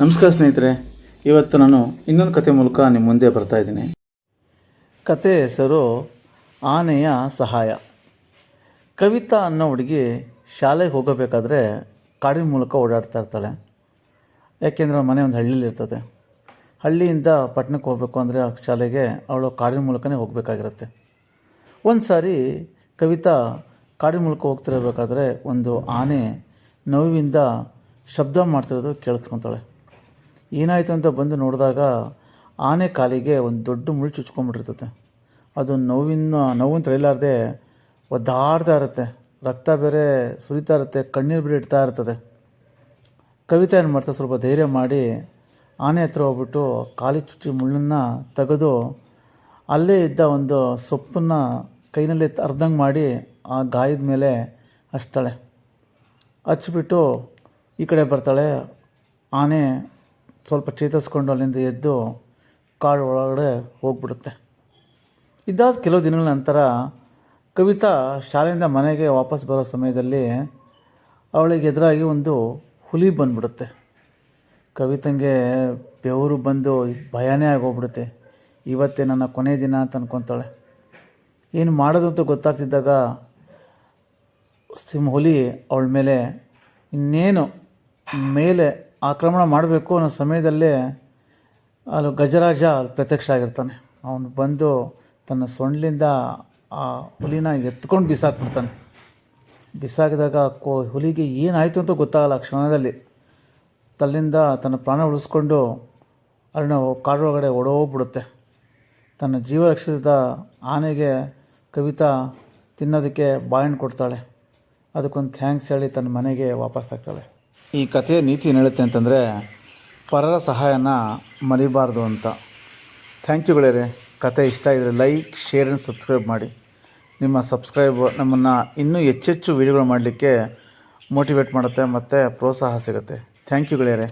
ನಮಸ್ಕಾರ ಸ್ನೇಹಿತರೆ, ಇವತ್ತು ನಾನು ಇನ್ನೊಂದು ಕತೆ ಮೂಲಕ ನಿಮ್ಮ ಮುಂದೆ ಬರ್ತಾ ಇದ್ದೀನಿ. ಕತೆ ಹೆಸರು ಆನೆಯ ಸಹಾಯ. ಕವಿತಾ ಅನ್ನೋ ಹುಡುಗಿ ಶಾಲೆಗೆ ಹೋಗಬೇಕಾದ್ರೆ ಕಾಡಿನ ಮೂಲಕ ಓಡಾಡ್ತಾ ಇರ್ತಾಳೆ. ಯಾಕೆಂದರೆ ಮನೆ ಒಂದು ಹಳ್ಳಿಲಿ ಇರ್ತದೆ. ಹಳ್ಳಿಯಿಂದ ಪಟ್ಟಣಕ್ಕೆ ಹೋಗಬೇಕು ಅಂದರೆ ಶಾಲೆಗೆ ಅವಳು ಕಾಡಿನ ಮೂಲಕನೇ ಹೋಗಬೇಕಾಗಿರುತ್ತೆ. ಒಂದು ಸಾರಿ ಕವಿತಾ ಕಾಡಿನ ಮೂಲಕ ಹೋಗ್ತಿರಬೇಕಾದ್ರೆ ಒಂದು ಆನೆ ನೋವಿಂದ ಶಬ್ದ ಮಾಡ್ತಿರೋದು ಕೇಳಿಸ್ಕೊತಾಳೆ. ಏನಾಯಿತು ಅಂತ ಬಂದು ನೋಡಿದಾಗ ಆನೆ ಕಾಲಿಗೆ ಒಂದು ದೊಡ್ಡ ಮುಳ್ಳು ಚುಚ್ಕೊಂಡ್ಬಿಟ್ಟಿರ್ತದೆ ಅದು ನೋವಿನ ನೋವಿನ ತಳಿಲಾರ್ದೆ ಒದ್ದಾಡ್ತಾ ಇರುತ್ತೆ. ರಕ್ತ ಬೇರೆ ಸುರಿತಾ ಇರುತ್ತೆ, ಕಣ್ಣೀರು ಬಿಡಿ ಇಡ್ತಾ ಇರ್ತದೆ. ಕವಿತಾ ಏನು ಮಾಡ್ತಾ ಸ್ವಲ್ಪ ಧೈರ್ಯ ಮಾಡಿ ಆನೆ ಹತ್ರ ಹೋಗ್ಬಿಟ್ಟು ಕಾಲಿ ಚುಚ್ಚಿ ಮುಳ್ಳನ್ನು ತೆಗೆದು ಅಲ್ಲೇ ಇದ್ದ ಒಂದು ಸೊಪ್ಪನ್ನು ಕೈನಲ್ಲಿ ಅರ್ಧಂಗೆ ಮಾಡಿ ಆ ಗಾಯದ ಮೇಲೆ ಹಚ್ತಾಳೆ. ಹಚ್ಬಿಟ್ಟು ಈ ಕಡೆ ಬರ್ತಾಳೆ. ಆನೆ ಸ್ವಲ್ಪ ಚೇತರಿಸ್ಕೊಂಡು ಅಲ್ಲಿಂದ ಎದ್ದು ಕಾಡು ಒಳಗಡೆ ಹೋಗ್ಬಿಡುತ್ತೆ. ಇದಾದ ಕೆಲವು ದಿನಗಳ ನಂತರ ಕವಿತಾ ಶಾಲೆಯಿಂದ ಮನೆಗೆ ವಾಪಸ್ ಬರೋ ಸಮಯದಲ್ಲಿ ಅವಳಿಗೆ ಎದುರಾಗಿ ಒಂದು ಹುಲಿ ಬಂದ್ಬಿಡುತ್ತೆ. ಕವಿತಂಗೆ ಬೆವರು ಬಂದು ಭಯನೇ ಆಗೋಗ್ಬಿಡುತ್ತೆ. ಇವತ್ತೇ ನನ್ನ ಕೊನೆ ದಿನ ಅಂತ ಅನ್ಕೊತಾಳೆ. ಏನು ಮಾಡೋದು ಅಂತ ಗೊತ್ತಾಗ್ತಿದ್ದಾಗ ಸಿಂಹ ಹುಲಿ ಅವಳ ಮೇಲೆ ಇನ್ನೇನು ಮೇಲೆ ಆಕ್ರಮಣ ಮಾಡಬೇಕು ಅನ್ನೋ ಸಮಯದಲ್ಲೇ ಅಲ್ಲಿ ಗಜರಾಜ ಪ್ರತ್ಯಕ್ಷ ಆಗಿರ್ತಾನೆ. ಅವನು ಬಂದು ತನ್ನ ಸೊಂಡ್ಲಿಂದ ಆ ಹುಲಿನ ಎತ್ಕೊಂಡು ಬಿಸಾಕ್ಬಿಡ್ತಾನೆ. ಬಿಸಾಕಿದಾಗ ಕೋ ಹುಲಿಗೆ ಏನಾಯಿತು ಅಂತ ಗೊತ್ತಾಗಲ್ಲ ಕ್ಷಣದಲ್ಲಿ. ತಲ್ಲಿಂದ ತನ್ನ ಪ್ರಾಣ ಉಳಿಸ್ಕೊಂಡು ಅರಣ್ಯ ಕಾಡು ಒಳಗಡೆ ಓಡೋಗ್ಬಿಡುತ್ತೆ. ತನ್ನ ಜೀವ ರಕ್ಷಿಸಿದ ಆನೆಗೆ ಕವಿತಾ ತಿನ್ನೋದಕ್ಕೆ ಬಾಳೆಹಣ್ಣು ಕೊಡ್ತಾಳೆ. ಅದಕ್ಕೊಂದು ಥ್ಯಾಂಕ್ಸ್ ಹೇಳಿ ತನ್ನ ಮನೆಗೆ ವಾಪಸ್ ಆಗ್ತಾಳೆ ಈ ಕಥೆಯ ನೀತಿ ಏನು ಹೇಳುತ್ತೆ ಅಂತಂದರೆ, ಪರರ ಸಹಾಯನ ಮರಿಬಾರ್ದು ಅಂತ. ಥ್ಯಾಂಕ್ ಯು ಗೆಳೆಯರೆ ಕತೆ ಇಷ್ಟ ಇದ್ದರೆ ಲೈಕ್ ಶೇರ್ ಆ್ಯಂಡ್ ಸಬ್ಸ್ಕ್ರೈಬ್ ಮಾಡಿ. ನಿಮ್ಮ ಸಬ್ಸ್ಕ್ರೈಬ್ ನಮ್ಮನ್ನು ಇನ್ನೂ ಹೆಚ್ಚೆಚ್ಚು ವೀಡಿಯೋಗಳು ಮಾಡಲಿಕ್ಕೆ ಮೋಟಿವೇಟ್ ಮಾಡುತ್ತೆ ಮತ್ತು ಪ್ರೋತ್ಸಾಹ ಸಿಗುತ್ತೆ. ಥ್ಯಾಂಕ್ ಯು ಗೆಳೆಯರೆ